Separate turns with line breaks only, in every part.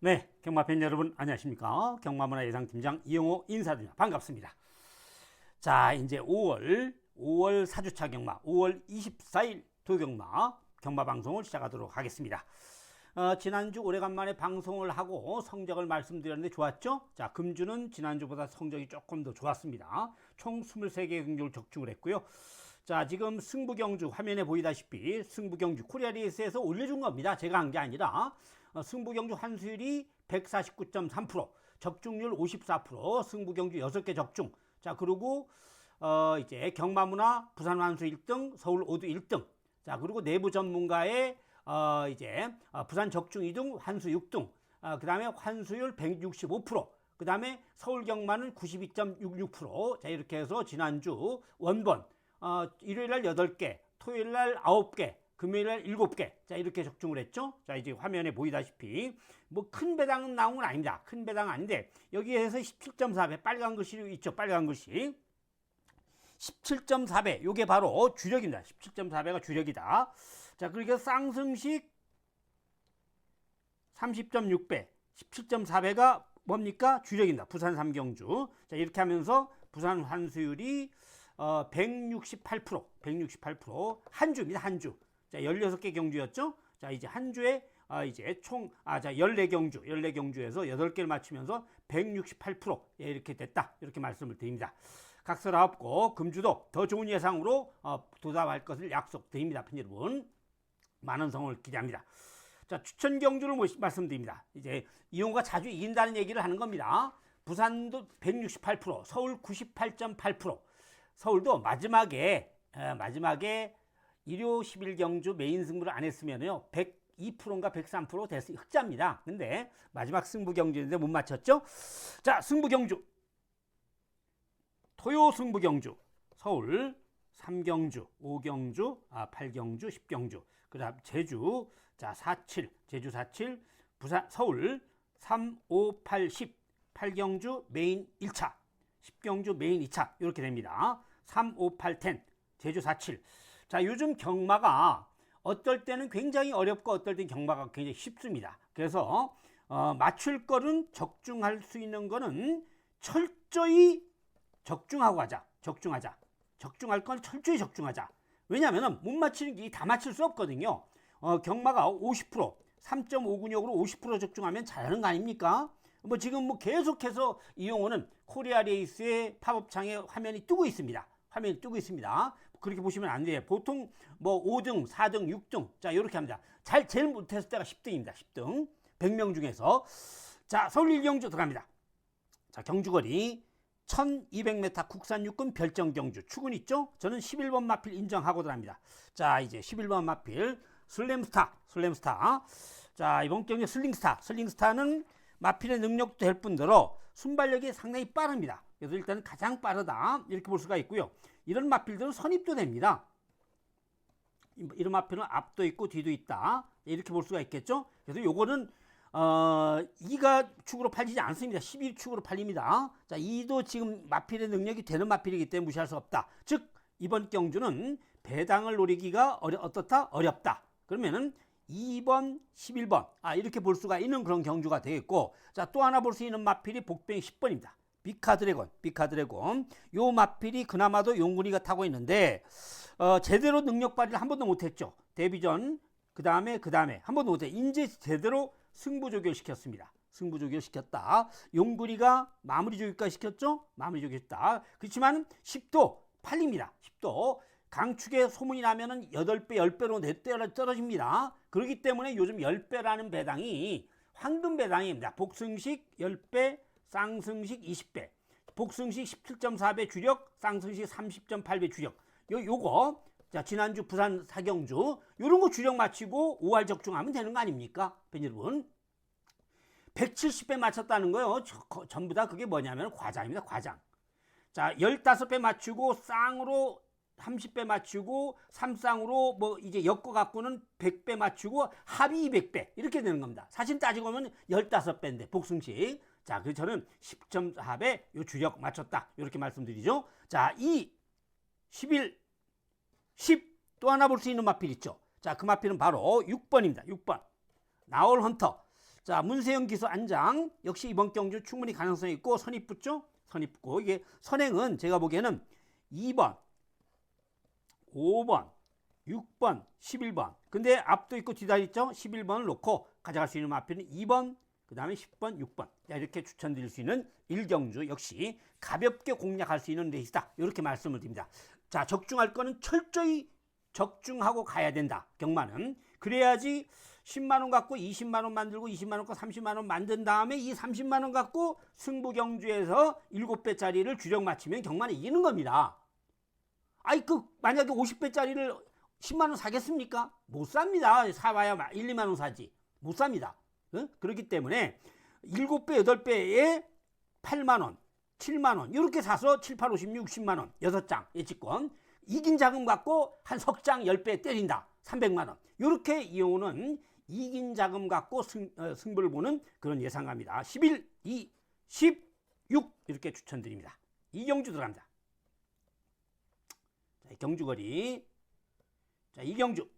네, 경마팬 여러분 안녕하십니까? 경마문화 예상팀장 이영호 인사드립니다. 반갑습니다. 자, 이제 5월 5월 4주차 경마, 5월 24일 도경마 경마 방송을 시작하도록 하겠습니다. 어, 지난주 오래간만에 방송을 하고 성적을 말씀드렸는데 좋았죠? 자, 금주는 지난주보다 성적이 조금 더 좋았습니다. 총 23개의 경주를 적중을 했고요. 자, 지금 승부경주 화면에 보이다시피 승부경주 코리아 레이스에서 올려준 겁니다. 제가 한 게 아니라 어, 승부 경주 환수율이 149.3%, 적중률 54%, 승부 경주 6개 적중. 자, 그리고 어, 이제 경마문화 부산 환수 1등, 서울 오두 1등. 자, 그리고 내부 전문가의 어, 이제 어, 부산 적중 2등, 환수 6등. 어, 그 다음에 환수율 165%. 그 다음에 서울 경마는 92.66%. 자, 이렇게 해서 지난주 원본 어, 일요일 날 8개, 토요일 날 9개, 금요일 날 7개. 자, 이렇게 적중을 했죠. 자, 이제 화면에 보이다시피 뭐 큰 배당은 나온 건 아닙니다. 큰 배당은 아닌데 여기에서 17.4배 빨간 글씨 있죠. 빨간 글씨. 17.4배. 요게 바로 주력입니다. 17.4배가 주력이다. 자, 그러니까 쌍승식 30.6배. 17.4배가 뭡니까? 주력입니다. 부산 삼경주. 자, 이렇게 하면서 부산 환수율이 어, 168%, 168%. 한 주입니다, 한 주. 자, 16개 경주였죠? 자, 이제 한 주에 아, 이제 총, 아, 자, 14경주, 14경주에서 8개를 맞추면서 168% 예, 이렇게 됐다. 이렇게 말씀을 드립니다. 각설 아홉고 금주도 더 좋은 예상으로 어, 도달할 것을 약속드립니다. 팬 여러분. 많은 성을 기대합니다. 자, 추천 경주를 모시- 말씀드립니다. 이제 이용과 자주 이긴다는 얘기를 하는 겁니다. 부산도 168%, 서울 98.8%, 서울도 마지막에 에, 마지막에 일요 10일 경주 메인 승부를 안 했으면요 102%인가 103% 됐, 흑자입니다. 근데 마지막 승부 경주인데 못 맞췄죠? 자, 승부 경주 토요 승부 경주 서울 3경주, 5경주, 아 8경주, 10경주. 그다음 제주 자 47, 제주 47, 부산 서울 3, 5, 8, 10, 8경주 메인 1차, 10경주 메인 2차 이렇게 됩니다. 3, 5, 8, 10 제주 47. 자 요즘 경마가 어떨 때는 굉장히 어렵고 어떨 때는 경마가 굉장히 쉽습니다. 그래서 어, 맞출 거는 적중할 수 있는 거는 철저히 적중하고 하자. 적중하자. 적중할 건 철저히 적중하자. 왜냐하면 못 맞히는 게 다 맞힐 수 없거든요. 어, 경마가 50%, 3.5근역으로 50% 적중하면 잘하는 거 아닙니까? 뭐 지금 뭐 계속해서 이용호는 코리아 레이스의 팝업창에 화면이 뜨고 있습니다. 화면이 뜨고 있습니다. 그렇게 보시면 안 돼요. 보통 뭐 5등, 4등, 6등. 자, 이렇게 합니다. 잘, 제일 못했을 때가 10등입니다. 10등. 100명 중에서. 자, 서울 일경주 들어갑니다. 자, 경주거리 1200m 국산 육군 별정 경주 추군 있죠? 저는 11번 마필 인정하고 들어갑니다. 자, 이제 11번 마필 슬램스타, 슬램스타. 자, 이번 경기 슬링스타. 슬링스타는 마필의 능력도 될 뿐더러 순발력이 상당히 빠릅니다. 그래서 일단 가장 빠르다. 이렇게 볼 수가 있고요. 이런 마필들은 선입도 됩니다. 이런 마필은 앞도 있고 뒤도 있다. 이렇게 볼 수가 있겠죠? 그래서 요거는 어, 2가 축으로 팔리지 않습니다. 12축으로 팔립니다. 자, 2도 지금 마필의 능력이 되는 마필이기 때문에 무시할 수 없다. 즉, 이번 경주는 배당을 노리기가 어려, 어떻다? 어렵다. 그러면은 2번, 11번. 아, 이렇게 볼 수가 있는 그런 경주가 되겠고, 자, 또 하나 볼 수 있는 마필이 복병 10번입니다. 비카 드래곤, 비카 드래곤. 요 마필이 그나마도 용군이가 타고 있는데, 어, 제대로 능력 발휘를 한 번도 못했죠. 데뷔전, 그 다음에, 그 다음에, 한 번도 못해. 이제 제대로 승부 조결 시켰습니다. 승부 조결 시켰다. 용구리가 마무리 조결까지 시켰죠? 마무리 조결했다. 그렇지만 10도 팔립니다. 10도. 강축에 소문이 나면은 8배, 10배로 내 떨어집니다. 그렇기 때문에 요즘 10배라는 배당이 황금 배당입니다. 복승식 10배, 쌍승식 20배. 복승식 17.4배 주력, 쌍승식 30.8배 주력. 요, 요거 자, 지난주 부산 사경주 요런 거 주력 맞히고 5할 적중하면 되는 거 아닙니까? 팬 여러분. 170배 맞췄다는 거요. 저- 거- 전부 다 그게 뭐냐면 과장입니다. 과장. 자, 15배 맞추고 쌍으로 30배 맞추고 삼쌍으로 뭐 이제 엮어 갖고는 100배 맞추고 합이 200배 이렇게 되는 겁니다. 사실 따지고 보면 15배인데 복승식. 자, 그래서 저는 10.4배 요 주력 맞췄다. 이렇게 말씀드리죠. 자, 이 11 10 또 하나 볼 수 있는 마필 있죠. 자, 그 마필은 바로 6번입니다. 6번. 나올 헌터. 자, 문세영 기수 안장 역시 이번 경주 충분히 가능성이 있고 선입 붙죠? 선입 붙고 이게 선행은 제가 보기에는 2번, 5번, 6번, 11번. 근데 앞도 있고 뒤다 있죠? 11번을 놓고 가져갈 수 있는 마필은 2번, 그 다음에 10번, 6번. 자, 이렇게 추천드릴 수 있는 일경주 역시 가볍게 공략할 수 있는 레이스다. 이렇게 말씀을 드립니다. 자, 적중할 거는 철저히 적중하고 가야 된다. 경마는. 그래야지 10만 원 갖고 20만 원 만들고 20만 원 갖고 30만 원 만든 다음에 이 30만 원 갖고 승부 경주에서 7배짜리를 주력 맞추면 경마는 이기는 겁니다. 아이 그 만약에 50배짜리를 10만 원 사겠습니까? 못 삽니다. 사봐야 1, 2만 원 사지. 못 삽니다. 응? 그렇기 때문에 7배, 8배에 8만 원, 7만 원 이렇게 사서 7, 8, 56, 60만 원 6장 예치권 이긴 자금 갖고 한 석 장 10배 때린다. 300만 원. 이렇게 이용은 이긴 자금 갖고 승, 어, 승부를 보는 그런 예상갑니다. 11, 2, 16 이렇게 추천드립니다. 이경주 들어갑니다. 자, 경주거리. 자, 이경주.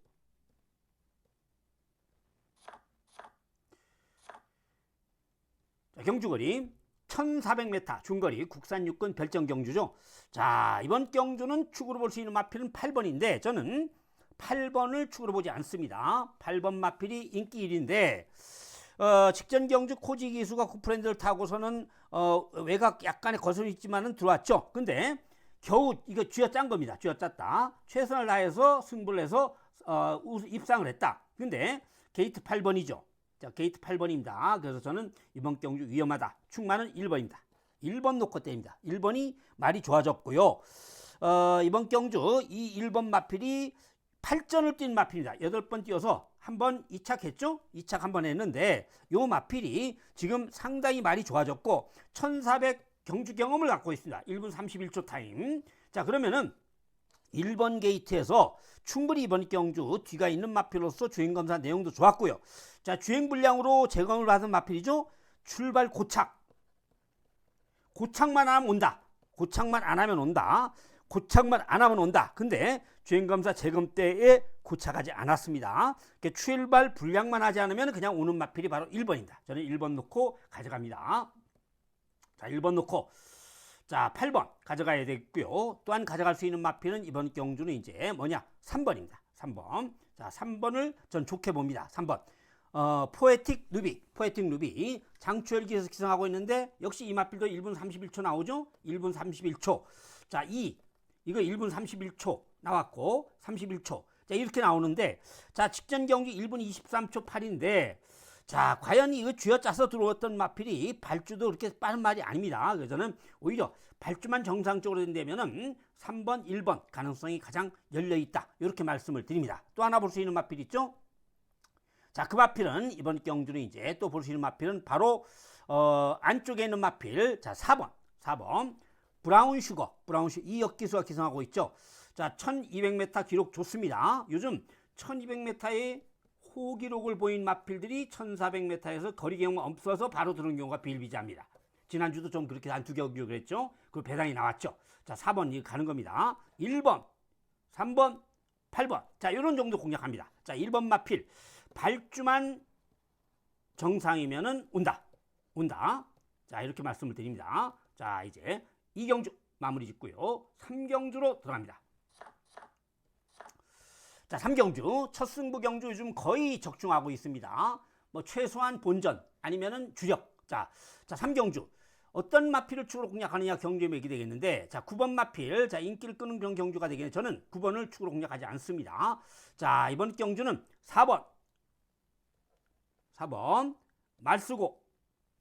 경주거리 1400m 중거리 국산 육군 별정 경주죠. 자, 이번 경주는 축으로 볼 수 있는 마필은 8번인데 저는 8번을 축으로 보지 않습니다. 8번 마필이 인기 1인데 어, 직전 경주 코지 기수가 쿠프랜드를 타고서는 어, 외곽 약간의 거슬이 있지만은 들어왔죠. 근데 겨우 이거 쥐어짠 겁니다. 쥐어짰다. 최선을 다해서 승부를 해서 어, 입상을 했다. 근데 게이트 8번이죠. 자, 게이트 8번입니다. 그래서 저는 이번 경주 위험하다. 충만은 1번입니다. 1번 놓고 때립니다. 1번이 말이 좋아졌고요. 어, 이번 경주 이 1번 마필이 8전을 뛴 마필입니다. 8번 뛰어서 한번 이착했죠? 이착 한 번 했는데 요 마필이 지금 상당히 말이 좋아졌고 1400 경주 경험을 갖고 있습니다. 1분 31초 타임. 자, 그러면은 1번 게이트에서 충분히 이번 경주 뒤가 있는 마필로서 주행 검사 내용도 좋았고요. 자, 주행 불량으로 재검을 받은 마필이죠. 출발 고착. 고착만 하면 온다. 고착만 안 하면 온다. 고착만 안 하면 온다. 근데 주행검사 재검 때에 고착하지 않았습니다. 이렇게 출발 불량만 하지 않으면 그냥 오는 마필이 바로 1번입니다. 저는 1번 놓고 가져갑니다. 자, 1번 놓고 자, 8번 가져가야 되겠고요. 또한 가져갈 수 있는 마필은 이번 경주는 이제 뭐냐? 3번입니다. 3번. 자, 3번을 전 좋게 봅니다. 3번. 어, 포에틱 누비, 포에틱 누비 장추열 기에서 기성하고 있는데 역시 이 마필도 1분 31초 나오죠? 1분 31초. 자, 2 이거 1분 31초 나왔고 31초. 자, 이렇게 나오는데 자, 직전 경기 1분 23초 8인데 자, 과연 이거 쥐어짜서 들어왔던 마필이 발주도 그렇게 빠른 말이 아닙니다. 그래서 저는 오히려 발주만 정상적으로 된다면은 3번, 1번 가능성이 가장 열려 있다. 이렇게 말씀을 드립니다. 또 하나 볼 수 있는 마필 있죠? 자, 그 마필은 이번 경주는 이제 또 볼 수 있는 마필은 바로 어, 안쪽에 있는 마필. 자, 4번. 4번. 브라운 슈거. 브라운 슈 이역 기수가 기성하고 있죠. 자, 1200m 기록 좋습니다. 요즘 1200m의 호기록을 보인 마필들이 1400m에서 거리 경험 없어서 바로 들어온 경우가 비일비재합니다. 지난주도 좀 그렇게 한두 경기 그랬죠. 그 배당이 나왔죠. 자, 4번 이거 가는 겁니다. 1번, 3번, 8번. 자, 이런 정도 공략합니다. 자, 1번 마필. 발주만 정상이면은 온다. 온다. 자, 이렇게 말씀을 드립니다. 자, 이제 이경주 마무리 짓고요. 3경주로 들어갑니다. 자, 3경주. 첫 승부 경주 요즘 거의 적중하고 있습니다. 뭐 최소한 본전 아니면은 주력. 자, 자 3경주. 어떤 마필을 축으로 공략하느냐 경주에 매기 되겠는데 자 9번 마필. 자 인기를 끄는 그런 경주가 되겠는데 저는 9번을 축으로 공략하지 않습니다. 자 이번 경주는 4번. 4번. 말 쓰고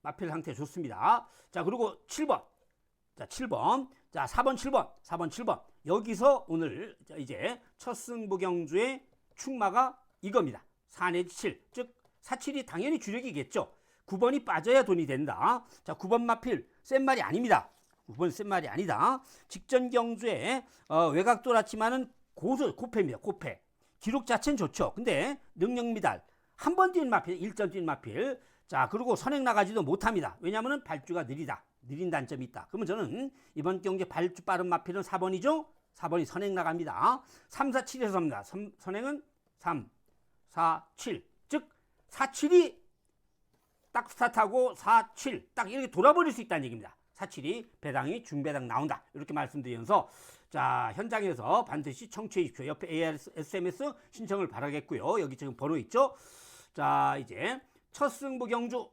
마필 상태 좋습니다. 자 그리고 7번. 자 7번. 자 4번 7번. 4번 7번 여기서 오늘 자, 이제 첫 승부 경주의 축마가 이겁니다. 4 내지 7. 즉 47이 당연히 주력이겠죠. 9번이 빠져야 돈이 된다. 자, 9번 마필 센 말이 아닙니다. 9번 센 말이 아니다. 직전 경주에 어, 외곽 돌았지만은 고수 고패입니다. 고패. 기록 자체는 좋죠. 근데 능력 미달. 한 번 뛴 마필, 1전 뛴 마필. 자, 그리고 선행 나가지도 못합니다. 왜냐하면 발주가 느리다. 느린 단점이 있다. 그러면 저는 이번 경기 발주 빠른 마필은 4번이죠? 4번이 선행 나갑니다. 3, 4, 7에서 섭니다. 선행은 3, 4, 7. 즉, 4, 7이 딱 스타트하고 4, 7, 딱 이렇게 돌아버릴 수 있다는 얘기입니다. 4, 7이 배당이 중배당 나온다. 이렇게 말씀드리면서 자, 현장에서 반드시 청취해 주십시오. 옆에 ARS, SMS 신청을 바라겠고요. 여기 지금 번호 있죠? 자, 이제 첫 승부 경주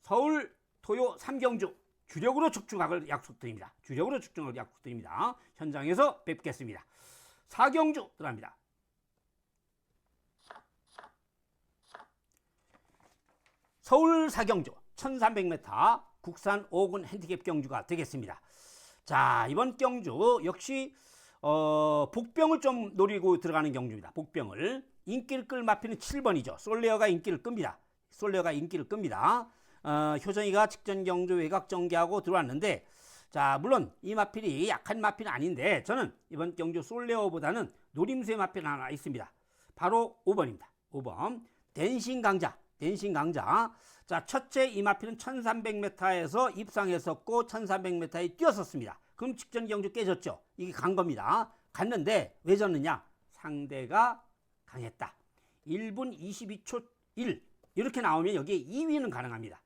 서울 토요 삼경주 주력으로 축중학을 약속드립니다. 주력으로 축중을 약속드립니다. 현장에서 뵙겠습니다. 사경주 들어갑니다. 서울 사경주 1300m 국산 5군 핸디캡 경주가 되겠습니다. 자, 이번 경주 역시 어, 복병을 좀 노리고 들어가는 경주입니다. 복병을 인기를 끌 마피는 7번이죠. 솔레어가 인기를 끕니다. 솔레어가 인기를 끕니다. 어, 효정이가 직전 경주 외곽 전개하고 들어왔는데 자 물론 이 마필이 약한 마필은 아닌데 저는 이번 경주 솔레어보다는 노림수의 마필 하나 있습니다. 바로 5번입니다. 5번 댄싱 강자 댄싱 강자 자 첫째 이 마필은 1300m에서 입상했었고 1300m에 뛰었었습니다. 그럼 직전 경주 깨졌죠. 이게 간 겁니다. 갔는데 왜 졌느냐? 상대가 강했다. 1분 22초 1 이렇게 나오면 여기에 2위는 가능합니다.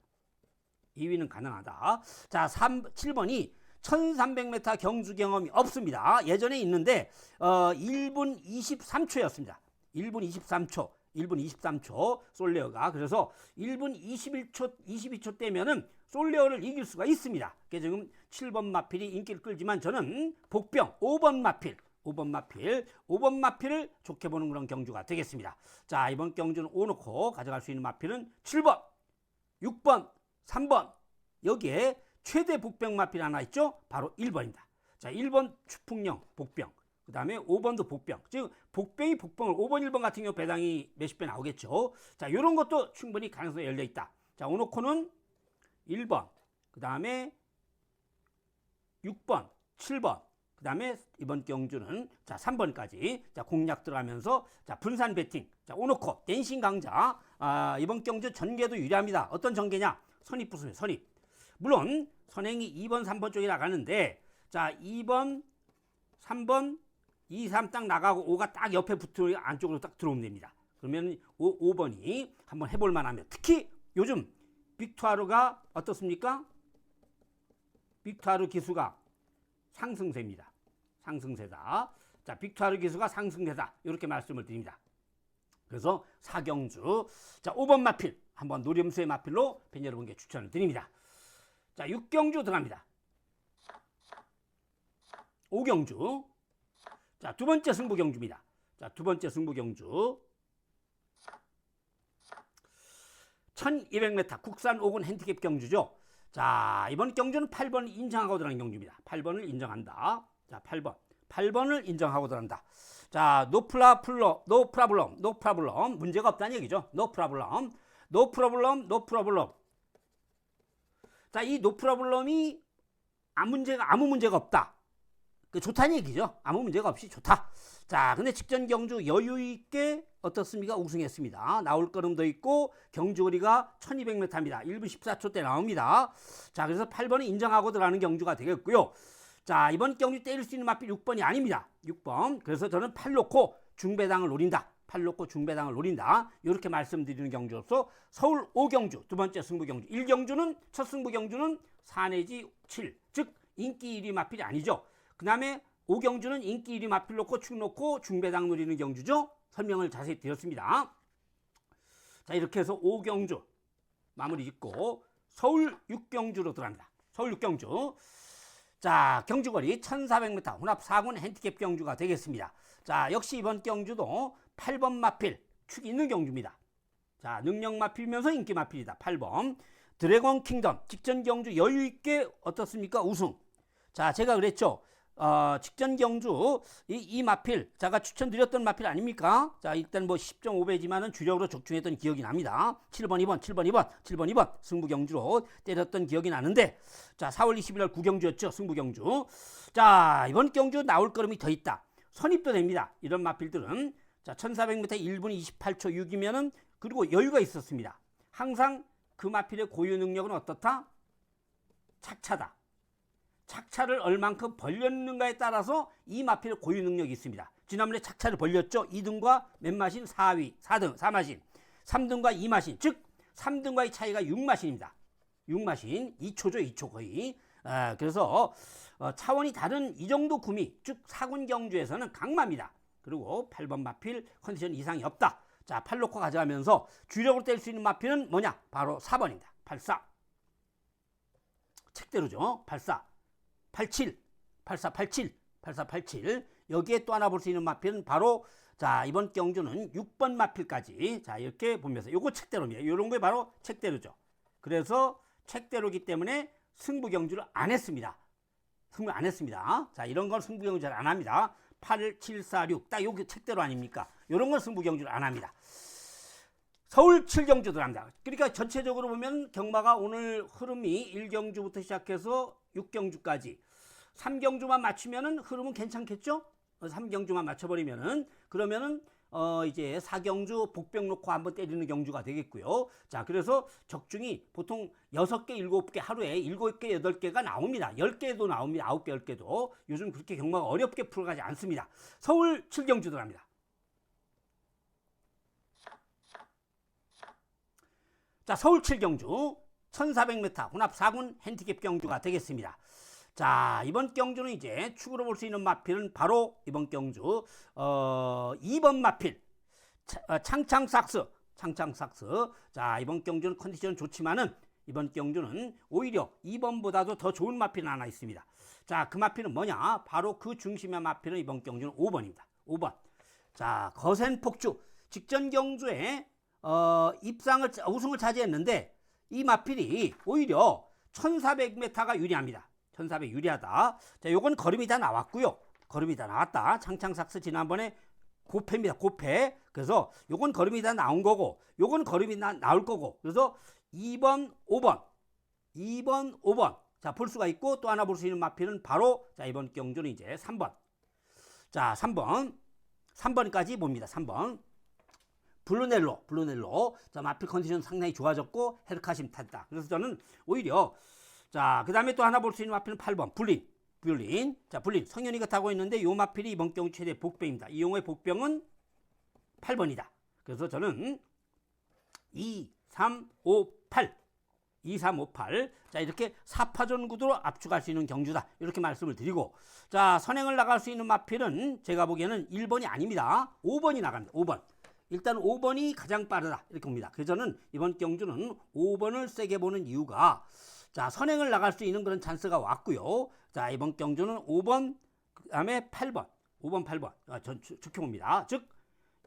2위는 가능하다. 자, 3, 7번이 1300m 경주 경험이 없습니다. 예전에 있는데 어, 1분 23초였습니다. 1분 23초. 1분 23초 솔레어가 그래서 1분 21초 22초 때면은 솔레어를 이길 수가 있습니다. 그래서 지금 7번 마필이 인기를 끌지만 저는 복병 5번 마필 5번 마필, 5번 마필을 좋게 보는 그런 경주가 되겠습니다. 자, 이번 경주는 오놓고 가져갈 수 있는 마필은 7번, 6번, 3번. 여기에 최대 복병 마필 하나 있죠? 바로 1번입니다. 자, 1번 추풍령 복병. 그 다음에 5번도 복병. 즉, 복병이 복병을 5번, 1번 같은 경우 배당이 몇십 배 나오겠죠. 자, 이런 것도 충분히 가능성이 열려 있다. 자, 오놓고는 1번, 그 다음에 6번, 7번, 그 다음에 이번 경주는 자 3번까지 자 공략 들어가면서 자 분산 배팅 자 오노코 댄싱 강자 아, 이번 경주 전개도 유리합니다. 어떤 전개냐 선입 부수면 선입 물론 선행이 2번 3번 쪽에 나가는데 자 2번 3번 2, 3 딱 나가고 5가 딱 옆에 붙어 안쪽으로 딱 들어오면 됩니다. 그러면 5, 5번이 한번 해볼 만하면 특히 요즘 빅투아르가 어떻습니까? 빅투아르 기수가 상승세입니다. 상승세다. 자, 빅투아르 기수가 상승세다. 이렇게 말씀을 드립니다. 그래서 사경주. 자, 5번 마필. 한번 노림수의 마필로 팬 여러분께 추천을 드립니다. 자, 6경주 들어갑니다. 5경주. 자, 두 번째 승부 경주입니다. 자, 두 번째 승부 경주. 1200m 국산 5군 핸디캡 경주죠. 자, 이번 경주는 8번을 인정하고 들어가는 경주입니다. 8번을 인정한다. 자, 8번. 8번을 인정하고 들어간다. 자, 노프라 플러, 노프라블럼, 노프라블럼. 문제가 없다는 얘기죠. 노프라블럼. 노프라블럼, 노프라블럼. 자, 이 노프라블럼이 아무 문제가 아무 문제가 없다. 그 좋다는 얘기죠. 아무 문제가 없이 좋다. 자, 근데 직전 경주 여유 있게 어떻습니까? 우승했습니다. 나올 걸음도 있고 경주거리가 1200m입니다. 1분 14초 때 나옵니다. 자, 그래서 8번은 인정하고 들어가는 경주가 되겠고요. 자, 이번 경주 때릴 수 있는 마필 6번이 아닙니다. 6번. 그래서 저는 8 놓고 중배당을 노린다. 8 놓고 중배당을 노린다. 이렇게 말씀드리는 경주로서 서울 5경주, 두 번째 승부 경주. 1경주는 첫 승부 경주는 4 내지 7. 즉 인기 1위 마필이 아니죠. 그다음에 5경주는 인기 1위 마필 놓고 축 놓고 중배당 노리는 경주죠. 설명을 자세히 드렸습니다. 자, 이렇게 해서 5경주 마무리 짓고 서울 6경주로 들어갑니다. 서울 6경주. 자, 경주거리 1400m 혼합 4군 핸디캡 경주가 되겠습니다. 자, 역시 이번 경주도 8번 마필 축 있는 경주입니다. 자, 능력 마필이면서 인기 마필이다. 8번. 드래곤 킹덤 직전 경주 여유 있게 어떻습니까? 우승. 자, 제가 그랬죠. 어, 직전 경주 이, 이 마필 제가 추천드렸던 마필 아닙니까? 자 일단 뭐 10.5배지만은 주력으로 적중했던 기억이 납니다. 7번 2번 7번 2번 7번 2번 승부 경주로 때렸던 기억이 나는데 자 4월 20일 날 구경주였죠 승부 경주. 자 이번 경주 나올 걸음이 더 있다. 선입도 됩니다. 이런 마필들은 자 1400m 1분 28초 6이면은 그리고 여유가 있었습니다. 항상 그 마필의 고유 능력은 어떻다? 착차다. 착차를 얼만큼 벌렸는가에 따라서 이 마필의 고유 능력이 있습니다. 지난번에 착차를 벌렸죠. 2등과 몇 마신 4위, 4등, 4마신, 3등과 2마신, 즉 3등과의 차이가 6마신입니다. 6마신 2초죠, 2초 거의. 아, 그래서 어, 차원이 다른 이 정도 구미, 즉 사군 경주에서는 강마입니다. 그리고 8번 마필 컨디션 이상이 없다. 자, 8 놓고 가져가면서 주력으로 뗄 수 있는 마필은 뭐냐? 바로 4번입니다. 84. 책대로죠. 84, 87, 84, 87, 84, 87. 여기에 또 하나 볼 수 있는 마필은 바로 자 이번 경주는 6번 마필까지 자 이렇게 보면서 요거 책대로입니다. 요런 게 바로 책대로죠. 그래서 책대로기 때문에 승부 경주를 안 했습니다. 승부 안 했습니다. 자 이런 건 승부 경주 잘 안 합니다. 8, 7, 4, 6. 딱 여기 책대로 아닙니까? 요런 건 승부 경주를 안 합니다. 서울 7경주 들어갑니다. 그러니까 전체적으로 보면 경마가 오늘 흐름이 1경주부터 시작해서 6경주까지 3경주만 맞추면은 흐름은 괜찮겠죠? 3경주만 맞춰버리면은 그러면은 어 이제 4경주 복병 놓고 한번 때리는 경주가 되겠고요. 자, 그래서 적중이 보통 6개, 7개 하루에 7개, 8개가 나옵니다. 10개도 나옵니다. 9개, 10개도. 요즘 그렇게 경마가 어렵게 풀어가지 않습니다. 서울 7경주 들어갑니다. 자, 서울 7경주 1400m 혼합 4군 핸디캡 경주가 되겠습니다. 자, 이번 경주는 이제 축으로 볼 수 있는 마필은 바로 이번 경주 어 2번 마필 차- 어, 창창삭스 창창삭스 자, 이번 경주는 컨디션 좋지만은 이번 경주는 오히려 2번보다도 더 좋은 마필은 하나 있습니다. 자, 그 마필은 뭐냐? 바로 그 중심의 마필은 이번 경주는 5번입니다. 5번. 자, 거센 폭주 직전 경주에 어, 입상을 차- 우승을 차지했는데 이 마필이 오히려 1400m가 유리합니다. 1400 유리하다. 자, 요건 걸음이 다 나왔고요. 걸음이 다 나왔다. 창창삭스 지난번에 고패입니다. 고패. 그래서 요건 걸음이 다 나온 거고 요건 걸음이 나, 나올 거고. 그래서 2번, 5번. 2번, 5번. 자, 볼 수가 있고 또 하나 볼 수 있는 마필은 바로 자, 이번 경주는 이제 3번. 자, 3번. 3번까지 봅니다. 3번. 블루넬로, 블루넬로. 자, 마필 컨디션 상당히 좋아졌고 헤르카심 탔다. 그래서 저는 오히려 자, 그 다음에 또 하나 볼 수 있는 마필은 8번. 불린. 불린. 자, 불린. 성현이가 타고 있는데 요 마필이 이번 경우 최대 복병입니다. 이 용어의 복병은 8번이다. 그래서 저는 2, 3, 5, 8. 2, 3, 5, 8. 자, 이렇게 4파전 구도로 압축할 수 있는 경주다. 이렇게 말씀을 드리고. 자, 선행을 나갈 수 있는 마필은 제가 보기에는 1번이 아닙니다. 5번이 나갑니다. 5번. 일단 5번이 가장 빠르다. 이렇게 봅니다. 그래서 저는 이번 경주는 5번을 세게 보는 이유가 자, 선행을 나갈 수 있는 그런 찬스가 왔고요. 자, 이번 경주는 5번, 그 다음에 8번. 5번, 8번. 아, 전 주- 좋게 봅니다. 즉,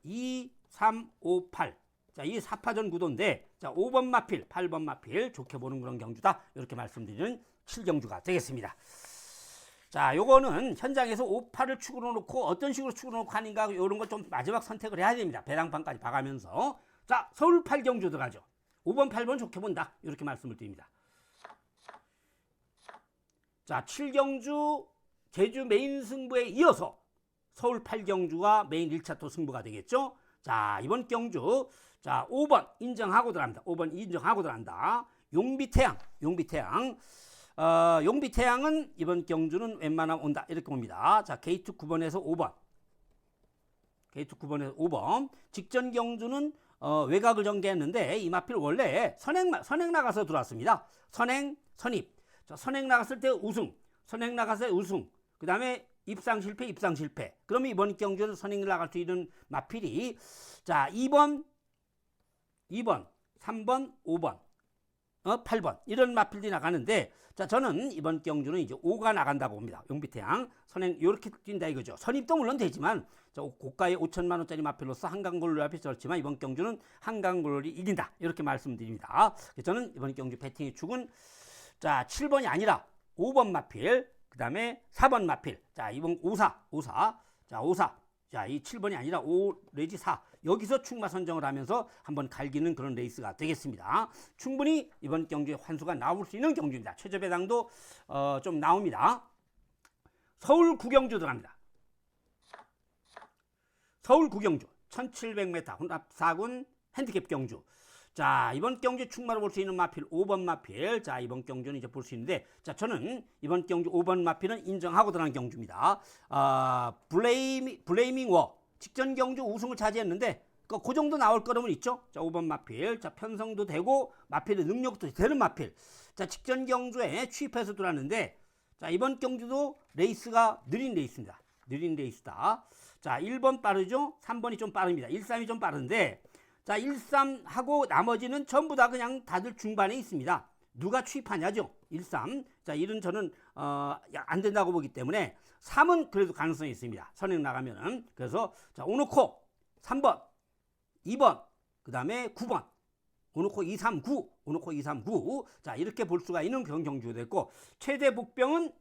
2, 3, 5, 8. 자, 이 4파전 구도인데, 자, 5번 마필, 8번 마필, 좋게 보는 그런 경주다. 이렇게 말씀드리는 7경주가 되겠습니다. 자, 요거는 현장에서 5, 8을 축으로 놓고 어떤 식으로 축으로 놓고 하는가, 이런 걸 좀 마지막 선택을 해야 됩니다. 배당판까지 봐가면서. 자, 서울 8경주 들어가죠. 5번, 8번 좋게 본다. 이렇게 말씀을 드립니다. 자, 7경주 제주 메인 승부에 이어서 서울 8경주가 메인 1차 또 승부가 되겠죠. 자, 이번 경주 자, 5번 인정하고 들어갑니다. 5번 인정하고 들어간다. 용비태양, 용비태양. 어, 용비태양은 이번 경주는 웬만하면 온다. 이렇게 봅니다. 자, 게이트 9번에서 5번. 게이트 9번에서 5번. 직전 경주는 어, 외곽을 전개했는데 이 마필 원래 선행 선행 나가서 들어왔습니다. 선행 선입. 자, 선행 나갔을 때 우승. 선행 나갔을 때 우승. 그 다음에 입상 실패, 입상 실패. 그러면 이번 경주는 선행을 나갈 수 있는 마필이 자, 2번 2번, 3번, 5번. 어, 8번. 이런 마필들이 나가는데 자, 저는 이번 경주는 이제 5가 나간다고 봅니다. 용비태양. 선행 요렇게 뛴다 이거죠. 선입도 물론 되지만 저 고가의 5천만 원짜리 마필로서 한강골을 앞에 졌지만 이번 경주는 한강골이 이긴다. 이렇게 말씀드립니다. 저는 이번 경주 배팅의 축은 자, 7번이 아니라 5번 마필, 그 다음에 4번 마필. 자, 이번 54, 54. 자, 54. 자, 이 7번이 아니라 5 내지 4. 여기서 충마 선정을 하면서 한번 갈기는 그런 레이스가 되겠습니다. 충분히 이번 경주에 환수가 나올 수 있는 경주입니다. 최저 배당도 어, 좀 나옵니다. 서울 구경주 들어갑니다. 서울 구경주 1700m 혼합 4군 핸디캡 경주. 자, 이번 경주 충마로 볼 수 있는 마필 5번 마필. 자, 이번 경주는 이제 볼 수 있는데 자, 저는 이번 경주 5번 마필은 인정하고 들어간 경주입니다. 아, 블레이밍 블레이밍 워 직전 경주 우승을 차지했는데 그, 그 정도 나올 거라면 있죠. 자, 5번 마필. 자, 편성도 되고 마필의 능력도 되는 마필. 자, 직전 경주에 취입해서 들어왔는데 자, 이번 경주도 레이스가 느린 레이스입니다. 느린 레이스다. 자, 1번 빠르죠? 3번이 좀 빠릅니다. 1, 3이 좀 빠른데 자, 1, 3하고 나머지는 전부 다 그냥 다들 중반에 있습니다. 누가 취입하냐죠? 1, 3. 자, 1은 저는 어, 야, 안 된다고 보기 때문에 3은 그래도 가능성이 있습니다. 선행 나가면은. 그래서 자, 오놓고 3번, 2번, 그 다음에 9번. 오놓고 2, 3, 9, 오놓고 2, 3, 9. 자, 이렇게 볼 수가 있는 그런 경주가 됐고 최대 복병은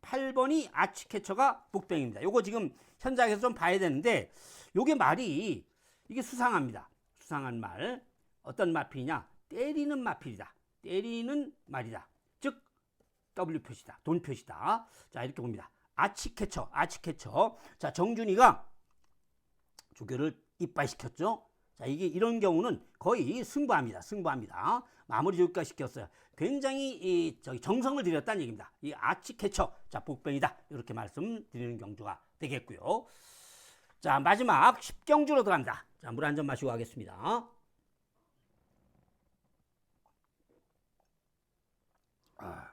8번이 아치캐쳐가 복병입니다. 요거 지금 현장에서 좀 봐야 되는데 요게 말이 이게 수상합니다. 수상한 말. 어떤 마필이냐? 때리는 마필이다. 때리는 말이다. 즉 W 표시다. 돈 표시다. 자, 이렇게 봅니다. 아치캐쳐, 아치캐쳐. 자, 정준이가 조교를 이빨시켰죠. 자, 이게 이런 경우는 거의 승부합니다. 승부합니다. 마무리 조교가 시켰어요. 굉장히 이 저기 정성을 들였다는 얘기입니다. 이 아치 캐쳐, 자 복병이다 이렇게 말씀드리는 경주가 되겠고요. 자 마지막 10경주로 들어갑니다. 자 물 한 잔 마시고 가겠습니다. 아.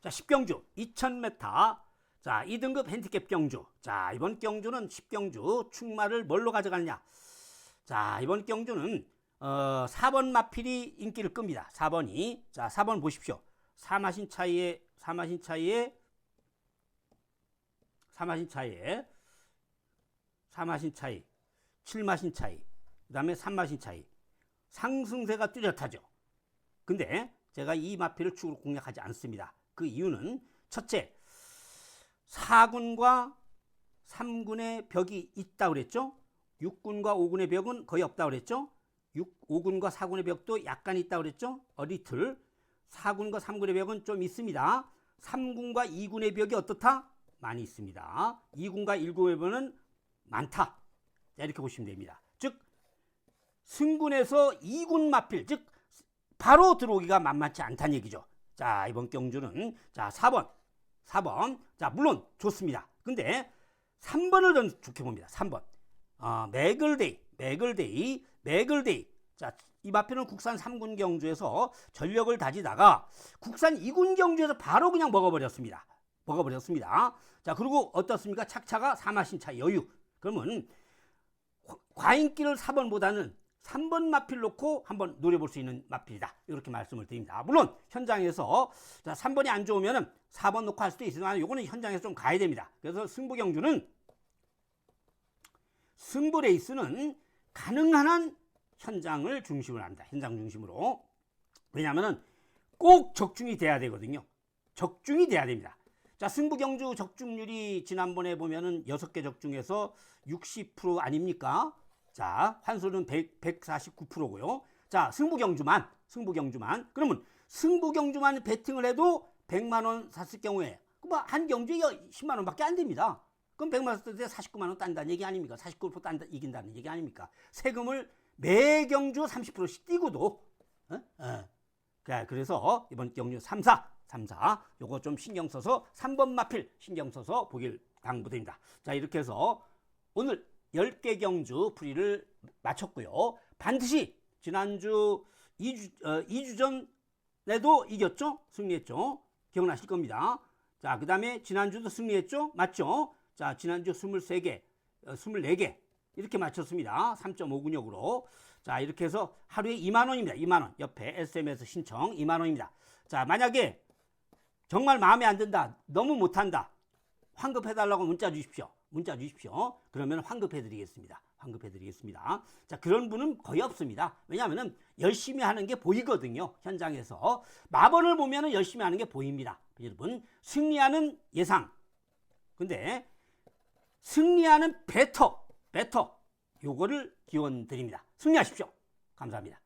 자 10경주 2000m 자 2등급 핸디캡 경주 자 이번 경주는 10경주 충마를 뭘로 가져가느냐 자, 이번 경주는 어, 4번 마필이 인기를 끕니다. 4번이. 자, 4번 보십시오. 4마신 차이에 4마신 차이에 4마신 차이에 4마신 차이, 7마신 차이, 그 다음에 3마신 차이. 상승세가 뚜렷하죠. 근데 제가 이 마필을 축으로 공략하지 않습니다. 그 이유는 첫째, 4군과 3군의 벽이 있다 그랬죠? 6군과 5군의 벽은 거의 없다 그랬죠? 6, 5군과 4군의 벽도 약간 있다 그랬죠? 어 리틀. 4군과 3군의 벽은 좀 있습니다. 3군과 2군의 벽이 어떻다? 많이 있습니다. 2군과 1군의 벽은 많다. 자, 이렇게 보시면 됩니다. 즉 승군에서 2군 마필, 즉 바로 들어오기가 만만치 않다는 얘기죠. 자, 이번 경주는 자, 4번. 4번. 자, 물론 좋습니다. 근데 3번을 좀 좋게 봅니다. 3번. 어, 매글데이, 매글데이, 매글데이. 자, 이 마표는 국산 3군 경주에서 전력을 다지다가 국산 2군 경주에서 바로 그냥 먹어버렸습니다. 먹어버렸습니다. 자, 그리고 어떻습니까? 착차가 4마신 차 여유. 그러면 과인기를 4번보다는 3번 마필 놓고 한번 노려볼 수 있는 마필이다. 이렇게 말씀을 드립니다. 물론 현장에서 자, 3번이 안 좋으면 4번 놓고 할 수도 있지만 이거는 현장에서 좀 가야 됩니다. 그래서 승부 경주는 승부 레이스는 가능한 한 현장을 중심으로 합니다. 현장 중심으로. 왜냐하면 꼭 적중이 돼야 되거든요. 적중이 돼야 됩니다. 자, 승부 경주 적중률이 지난번에 보면은 6개 적중에서 60% 아닙니까? 자, 환수는 100, 149%고요. 자, 승부 경주만, 승부 경주만. 그러면 승부 경주만 베팅을 해도 100만 원 샀을 경우에 그한 경주에 10만 원 밖에 안 됩니다. 그럼 100만 원 썼을 때 49만 원 딴다는 얘기 아닙니까? 49% 딴다 이긴다는 얘기 아닙니까? 세금을 매 경주 30%씩 띄고도 어? 어. 그래서 이번 경주 3, 4, 3, 4 요거 좀 신경 써서 3번 마필 신경 써서 보길 당부드립니다. 자 이렇게 해서 오늘 10개 경주 풀이를 마쳤고요. 반드시 지난주 2주, 어, 2주 전에도 이겼죠? 승리했죠? 기억나실 겁니다. 자, 그 다음에 지난주도 승리했죠? 맞죠? 자, 지난주 23개, 24개 어, 이렇게 맞췄습니다. 3.5 근역으로. 자, 이렇게 해서 하루에 2만 원입니다. 2만 원. 옆에 SMS 신청 2만 원입니다. 자, 만약에 정말 마음에 안 든다. 너무 못한다. 환급해 달라고 문자 주십시오. 문자 주십시오. 그러면 환급해 드리겠습니다. 환급해 드리겠습니다. 자, 그런 분은 거의 없습니다. 왜냐하면 열심히 하는 게 보이거든요. 현장에서. 마번을 보면 열심히 하는 게 보입니다. 여러분, 승리하는 예상. 근데 승리하는 베터, 베터 요거를 기원 드립니다. 승리하십시오. 감사합니다.